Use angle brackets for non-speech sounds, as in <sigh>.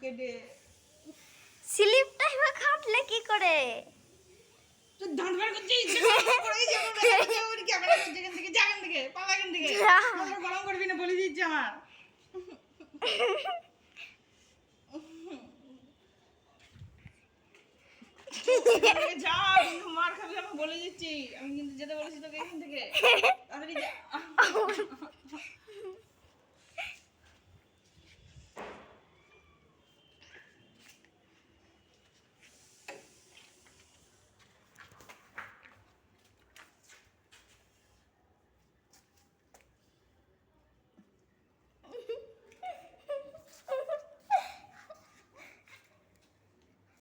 কেটে স্লিপটা এবার কাটলে কি করে? তুই দাঁত বার করছিস পড়ে যাব ক্যামেরা করছে এখান থেকে যা থেকে পালা এখান থেকে। আমার গরম করবি না বলে দিচ্ছি আমার। যা কিন্তু মার খাবি আমি বলে দিচ্ছি। আমি কিন্তু যেতে বলেছি তোকে এখান থেকে। তাড়াতাড়ি যা। <laughs>